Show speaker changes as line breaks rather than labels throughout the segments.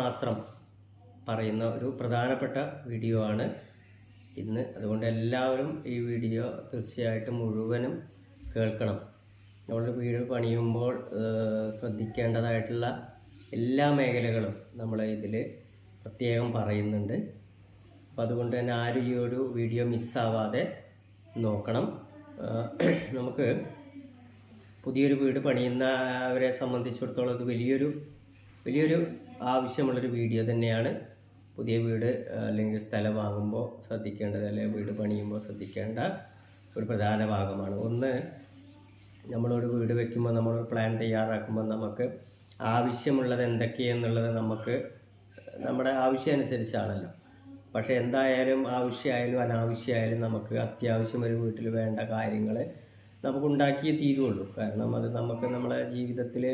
മാത്രം പറയുന്ന ഒരു പ്രധാനപ്പെട്ട വീഡിയോ ആണ്. ഇന്ന് അതുകൊണ്ട് എല്ലാവരും ഈ വീഡിയോ തീർച്ചയായിട്ടും മുഴുവനും കേൾക്കണം. നമ്മുടെ വീട് പണിയുമ്പോൾ ശ്രദ്ധിക്കേണ്ടതായിട്ടുള്ള എല്ലാ മേഖലകളും നമ്മൾ ഇതിൽ പ്രത്യേകം പറയുന്നുണ്ട്. അപ്പം അതുകൊണ്ട് തന്നെ ആരും ഈ ഒരു വീഡിയോ മിസ്സാവാതെ നോക്കണം. നമുക്ക് പുതിയൊരു വീട് പണിയുന്നവരെ സംബന്ധിച്ചിടത്തോളം ഇത് വലിയൊരു വലിയൊരു ആവശ്യമുള്ളൊരു വീഡിയോ തന്നെയാണ്. പുതിയ വീട് അല്ലെങ്കിൽ സ്ഥലം വാങ്ങുമ്പോൾ ശ്രദ്ധിക്കേണ്ടത് അല്ലെങ്കിൽ വീട് പണിയുമ്പോൾ ശ്രദ്ധിക്കേണ്ട ഒരു പ്രധാന ഭാഗമാണ്. ഒന്ന് നമ്മളൊരു വീട് വെക്കുമ്പോൾ നമ്മളൊരു പ്ലാൻ തയ്യാറാക്കുമ്പോൾ നമുക്ക് ആവശ്യമുള്ളത് എന്തൊക്കെയെന്നുള്ളത് നമുക്ക് നമ്മുടെ ആവശ്യം അനുസരിച്ചാണല്ലോ പക്ഷേ എന്തായാലും ആവശ്യമായാലും അനാവശ്യമായാലും നമുക്ക് അത്യാവശ്യം ഒരു വീട്ടിൽ വേണ്ട കാര്യങ്ങൾ നമുക്ക് ഉണ്ടാക്കിയേ തീരുള്ളൂ. കാരണം അത് നമുക്ക് നമ്മുടെ ജീവിതത്തിൽ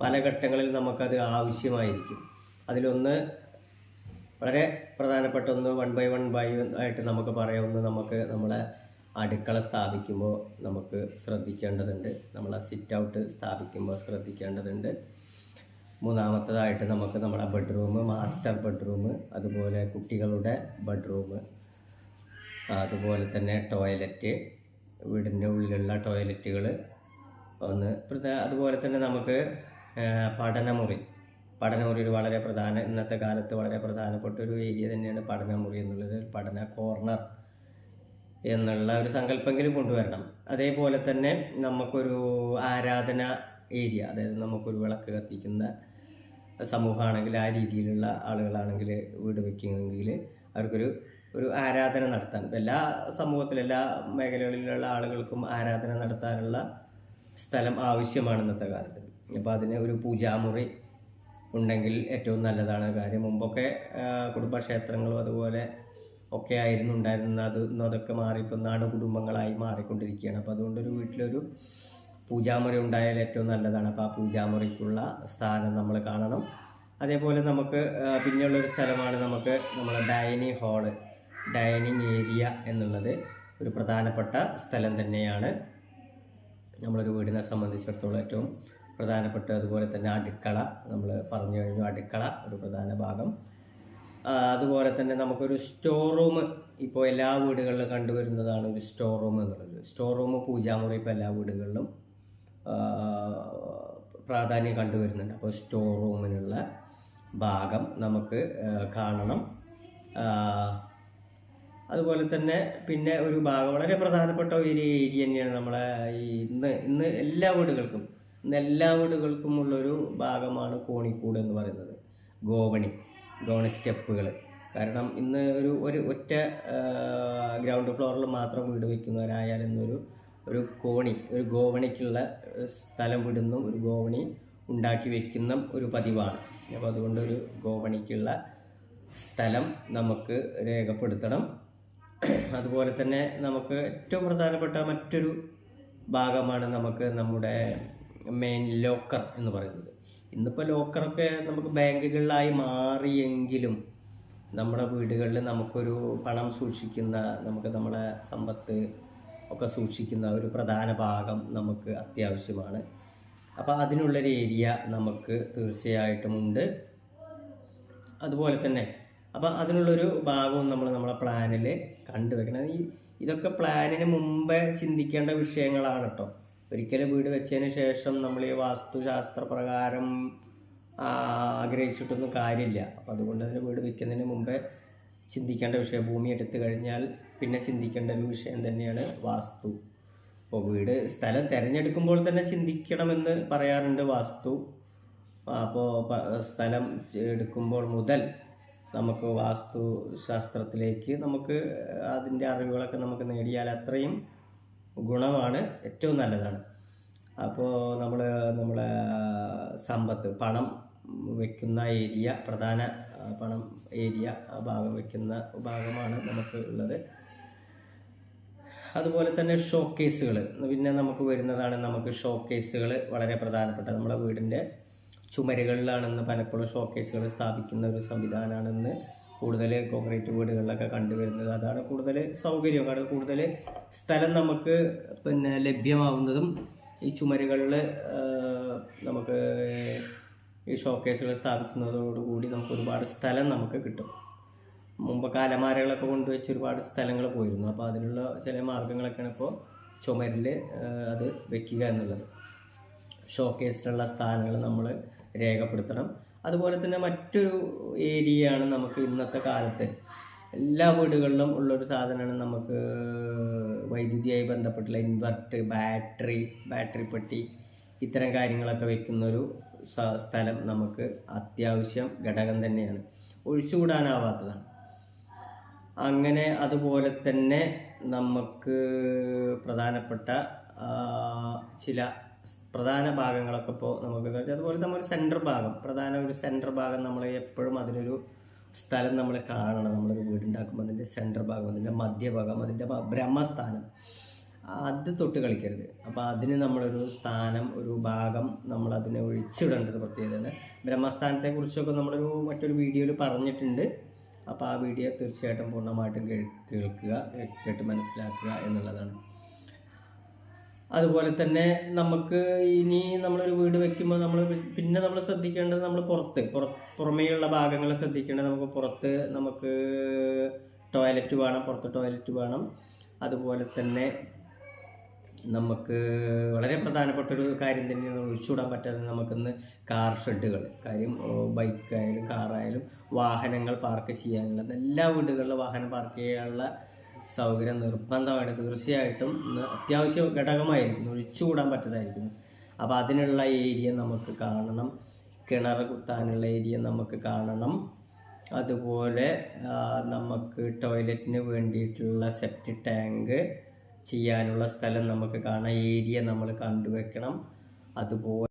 പല ഘട്ടങ്ങളിൽ നമുക്കത് ആവശ്യമായിരിക്കും. അതിലൊന്ന് വളരെ പ്രധാനപ്പെട്ട ഒന്ന് വൺ ബൈ വൺ ബൈ ആയിട്ട് നമുക്ക് പറയാവുന്ന നമുക്ക് നമ്മളെ അടുക്കള സ്ഥാപിക്കുമ്പോൾ നമുക്ക് ശ്രദ്ധിക്കേണ്ടതുണ്ട്. നമ്മളെ സിറ്റ് ഔട്ട് സ്ഥാപിക്കുമ്പോൾ ശ്രദ്ധിക്കേണ്ടതുണ്ട്. മൂന്നാമത്തതായിട്ട് നമുക്ക് നമ്മുടെ ബെഡ്റൂം മാസ്റ്റർ ബെഡ്റൂം അതുപോലെ കുട്ടികളുടെ ബെഡ്റൂം അതുപോലെ തന്നെ ടോയ്ലറ്റ് വീടിന്റെ ഉള്ളിലുള്ള ടോയ്ലറ്റുകൾ ഒന്ന് അതുപോലെ തന്നെ നമുക്ക് പഠനമുറി പഠനമുറി. ഒരു വളരെ പ്രധാന ഇന്നത്തെ കാലത്ത് വളരെ പ്രധാനപ്പെട്ട ഒരു ഏരിയ തന്നെയാണ് പഠനമുറി എന്നുള്ളത്. പഠന കോർണർ എന്നുള്ള ഒരു സങ്കല്പമെങ്കിലും കൊണ്ടുവരണം. അതേപോലെ തന്നെ നമുക്കൊരു ആരാധന ഏരിയ അതായത് നമുക്കൊരു വിളക്ക് കത്തിക്കുന്ന സമൂഹമാണെങ്കിൽ ആ രീതിയിലുള്ള ആളുകളാണെങ്കിൽ വീട് വയ്ക്കുന്നെങ്കിൽ അവർക്കൊരു ഒരു ആരാധന നടത്താൻ എല്ലാ സമൂഹത്തിലും എല്ലാ മേഖലകളിലുള്ള ആളുകൾക്കും ആരാധന നടത്താനുള്ള സ്ഥലം ആവശ്യമാണ് ഇന്നത്തെ കാലത്ത്. അപ്പോൾ അതിന് ഒരു പൂജാമുറി ഉണ്ടെങ്കിൽ ഏറ്റവും നല്ലതാണ്. കാര്യം മുമ്പൊക്കെ കുടുംബക്ഷേത്രങ്ങളും അതുപോലെ ഒക്കെ ആയിരുന്നു ഉണ്ടായിരുന്നത്. അതൊക്കെ മാറി ഇപ്പം നാട് കുടുംബങ്ങളായി മാറിക്കൊണ്ടിരിക്കുകയാണ്. അപ്പോൾ അതുകൊണ്ടൊരു വീട്ടിലൊരു പൂജാമുറി ഉണ്ടായാൽ ഏറ്റവും നല്ലതാണ്. അപ്പോൾ ആ പൂജാമുറിക്കുള്ള സ്ഥാനം നമ്മൾ കാണണം. അതേപോലെ നമുക്ക് പിന്നെയുള്ളൊരു സ്ഥലമാണ് നമുക്ക് നമ്മളെ ഡൈനിങ് ഹാൾ. ഡൈനിങ് ഏരിയ എന്നുള്ളത് ഒരു പ്രധാനപ്പെട്ട സ്ഥലം തന്നെയാണ്. നമ്മളൊരു വീടിനെ സംബന്ധിച്ചിടത്തോളം ഏറ്റവും പ്രധാനപ്പെട്ട അതുപോലെ തന്നെ അടുക്കള നമ്മൾ പറഞ്ഞു കഴിഞ്ഞു അടുക്കള ഒരു പ്രധാന ഭാഗം. അതുപോലെ തന്നെ നമുക്കൊരു സ്റ്റോർ റൂം ഇപ്പോൾ എല്ലാ വീടുകളിലും കണ്ടുവരുന്നതാണ് ഒരു സ്റ്റോർ റൂം എന്നുള്ളത്. സ്റ്റോർ റൂം പൂജാമുറി ഇപ്പോൾ എല്ലാ വീടുകളിലും പ്രാധാന്യം കണ്ടുവരുന്നുണ്ട്. അപ്പോൾ സ്റ്റോർ റൂമിനുള്ള ഭാഗം നമുക്ക് കാണണം. അതുപോലെ തന്നെ പിന്നെ ഒരു ഭാഗം വളരെ പ്രധാനപ്പെട്ട ഒരു ഏരിയ തന്നെയാണ് നമ്മളെ ഈ ഇന്ന് ഇന്ന് എല്ലാ വീടുകൾക്കും എല്ലാ വീടുകൾക്കുമുള്ളൊരു ഭാഗമാണ് കോണിക്കൂട് എന്ന് പറയുന്നത്. ഗോവണി ഗോവണി സ്റ്റെപ്പുകൾ കാരണം ഇന്ന് ഒരു ഒരു ഒറ്റ ഗ്രൗണ്ട് ഫ്ലോറിൽ മാത്രം വീട് വയ്ക്കുന്നവരായാലും ഇന്നൊരു ഒരു കോണി ഒരു ഗോവണിക്കുള്ള സ്ഥലം വിടുന്നും ഒരു ഗോവണി ഉണ്ടാക്കി വെക്കുന്ന ഒരു പതിവാണ്. അപ്പോൾ അതുകൊണ്ട് ഒരു ഗോവണിക്കുള്ള സ്ഥലം നമുക്ക് രേഖപ്പെടുത്തണം. അതുപോലെ തന്നെ നമുക്ക് ഏറ്റവും പ്രധാനപ്പെട്ട മറ്റൊരു ഭാഗമാണ് നമുക്ക് നമ്മുടെ മെയിൻ ലോക്കർ എന്ന് പറയുന്നത്. ഇന്നിപ്പോൾ ലോക്കറൊക്കെ നമുക്ക് ബാങ്കുകളിലായി മാറിയെങ്കിലും നമ്മുടെ വീടുകളിൽ നമുക്കൊരു പണം സൂക്ഷിക്കുന്ന നമുക്ക് നമ്മളെ സമ്പത്ത് ഒക്കെ സൂക്ഷിക്കുന്ന ഒരു പ്രധാന ഭാഗം നമുക്ക് അത്യാവശ്യമാണ്. അപ്പോൾ അതിനുള്ളൊരു ഏരിയ നമുക്ക് തീർച്ചയായിട്ടുമുണ്ട് അതുപോലെ തന്നെ അപ്പോൾ അതിനുള്ളൊരു ഭാഗവും നമ്മൾ നമ്മളെ പ്ലാനിൽ കണ്ടുവെക്കണം ഈ ഇതൊക്കെ പ്ലാനിന് മുമ്പേ ചിന്തിക്കേണ്ട വിഷയങ്ങളാണ് കേട്ടോ ഒരിക്കലും വീട് വെച്ചതിന് ശേഷം നമ്മൾ ഈ വാസ്തുശാസ്ത്ര പ്രകാരം ആഗ്രഹിച്ചിട്ടൊന്നും കാര്യമില്ല. അപ്പം അതുകൊണ്ട് തന്നെ വീട് വെക്കുന്നതിന് മുമ്പേ ചിന്തിക്കേണ്ട വിഷയം ഭൂമി എടുത്തു കഴിഞ്ഞാൽ പിന്നെ ചിന്തിക്കേണ്ട ഒരു വിഷയം തന്നെയാണ് വാസ്തു. അപ്പോൾ വീട് സ്ഥലം തിരഞ്ഞെടുക്കുമ്പോൾ തന്നെ ചിന്തിക്കണമെന്ന് പറയാറുണ്ട് വാസ്തു. അപ്പോൾ സ്ഥലം എടുക്കുമ്പോൾ മുതൽ നമുക്ക് വാസ്തു ശാസ്ത്രത്തിലേക്ക് നമുക്ക് അതിന്റെ അറിവുകളൊക്കെ നമുക്ക് നേടിയാൽ അത്രയും ഗുണമാണ് ഏറ്റവും നല്ലതാണ്. അപ്പോൾ നമ്മൾ നമ്മളെ സമ്പത്ത് പണം വയ്ക്കുന്ന ഏരിയ പ്രധാന പണം ഏരിയ ഭാഗം വയ്ക്കുന്ന ഭാഗമാണ് നമുക്ക് ഉള്ളത്. അതുപോലെ തന്നെ ഷോക്കേസുകൾ പിന്നെ നമുക്ക് വരുന്നതാണ് നമുക്ക് ഷോക്കേസുകൾ വളരെ പ്രധാനപ്പെട്ട. നമ്മുടെ വീടിന്റെ ചുമരുകളിലാണെന്ന് പലപ്പോഴും ഷോക്കേസുകൾ സ്ഥാപിക്കുന്ന ഒരു സംവിധാനമാണെന്ന് കൂടുതൽ കോൺക്രീറ്റ് വീടുകളിലൊക്കെ കണ്ടുവരുന്നത്. അതാണ് കൂടുതൽ സൗകര്യം. കാരണം കൂടുതൽ സ്ഥലം നമുക്ക് പിന്നെ ലഭ്യമാവുന്നതും ഈ ചുമരുകളിൽ നമുക്ക് ഈ ഷോക്കേസുകൾ സ്ഥാപിക്കുന്നതോടുകൂടി നമുക്ക് ഒരുപാട് സ്ഥലം നമുക്ക് കിട്ടും. മുമ്പൊക്കെ അലമാരകളൊക്കെ കൊണ്ടുവച്ച് ഒരുപാട് സ്ഥലങ്ങൾ പോയിരുന്നു. അപ്പോൾ അതിനുള്ള ചില മാർഗങ്ങളൊക്കെയാണ് ഇപ്പോൾ ചുമരിൽ അത് വെക്കുക എന്നുള്ളത്. ഷോക്കേസിലുള്ള സ്ഥാനങ്ങൾ നമ്മൾ രേഖപ്പെടുത്തണം. അതുപോലെ തന്നെ മറ്റൊരു ഏരിയയാണ് നമുക്ക് ഇന്നത്തെ കാലത്ത്. എല്ലാ വീടുകളിലും ഉള്ളൊരു സാധനമാണ് നമുക്ക് വൈദ്യുതിയായി ബന്ധപ്പെട്ടുള്ള ഇൻവെർട്ട് ബാറ്ററി ബാറ്ററി പെട്ടി ഇത്തരം കാര്യങ്ങളൊക്കെ വെക്കുന്നൊരു സ്ഥലം നമുക്ക് അത്യാവശ്യം ഘടകം തന്നെയാണ്. ഒഴിച്ചുകൂടാനാവാത്തതാണ്. അങ്ങനെ അതുപോലെ തന്നെ നമുക്ക് പ്രധാനപ്പെട്ട ചില പ്രധാന ഭാഗങ്ങളൊക്കെ ഇപ്പോൾ നമുക്ക് അതുപോലെ നമ്മൾ സെന്റർ ഭാഗം. പ്രധാന ഒരു സെന്റർ ഭാഗം നമ്മൾ എപ്പോഴും അതിനൊരു സ്ഥലം നമ്മൾ കാണണം. നമ്മളൊരു വീടുണ്ടാക്കുമ്പോൾ അതിന്റെ സെന്റർ ഭാഗം അതിന്റെ മധ്യഭാഗം അതിന്റെ ബ്രഹ്മസ്ഥാനം. അത് തൊട്ട് കളിക്കരുത്. അപ്പോൾ അതിന് നമ്മളൊരു സ്ഥാനം ഒരു ഭാഗം നമ്മൾ അതിനെ ഒഴിച്ചിടേണ്ടത് പ്രത്യേകതയാണ്. ബ്രഹ്മസ്ഥാനത്തെ കുറിച്ചൊക്കെ നമ്മളൊരു മറ്റൊരു വീഡിയോയിൽ പറഞ്ഞിട്ടുണ്ട്. അപ്പോൾ ആ വീഡിയോ തീർച്ചയായിട്ടും പൂർണമായിട്ടും കേൾ- കേൾക്കുക കേട്ട് മനസ്സിലാക്കുക എന്നുള്ളതാണ്. അതുപോലെ തന്നെ നമുക്ക് ഇനി നമ്മളൊരു വീട് വെക്കുമ്പോൾ നമ്മൾ പിന്നെ നമ്മൾ ശ്രദ്ധിക്കേണ്ടത് നമ്മൾ പുറത്ത് പുറ പുറമേയുള്ള ഭാഗങ്ങൾ ശ്രദ്ധിക്കേണ്ടത് നമുക്ക് പുറത്ത് നമുക്ക് ടോയ്ലറ്റ് വേണം പുറത്ത് ടോയ്ലറ്റ് വേണം. അതുപോലെ തന്നെ നമുക്ക് വളരെ പ്രധാനപ്പെട്ട ഒരു കാര്യം തന്നെയാണ് ഒഴിച്ചുകൂടാൻ പറ്റാതെ നമുക്കിന്ന് കാർ ഷെഡുകൾ കാര്യം ബൈക്കായാലും കാറായാലും വാഹനങ്ങൾ പാർക്ക് ചെയ്യാനുള്ള എല്ലാ വീടുകളിലും വാഹനം പാർക്ക് ചെയ്യാനുള്ള സൗകര്യം നിർബന്ധമാണ്. തീർച്ചയായിട്ടും അത്യാവശ്യ ഘടകമായിരിക്കുന്നു. ഒഴിച്ചുകൂടാൻ പറ്റതായിരിക്കുന്നു. അപ്പോൾ അതിനുള്ള ഏരിയ നമുക്ക് കാണണം. കിണർ കുത്താനുള്ള ഏരിയ നമുക്ക് കാണണം. അതുപോലെ നമുക്ക് ടോയ്ലറ്റിന് വേണ്ടിയിട്ടുള്ള സെപ്റ്റി ടാങ്ക് ചെയ്യാനുള്ള സ്ഥലം നമുക്ക് കാണാം. ഏരിയ നമ്മൾ കണ്ടുവെക്കണം. അതുപോലെ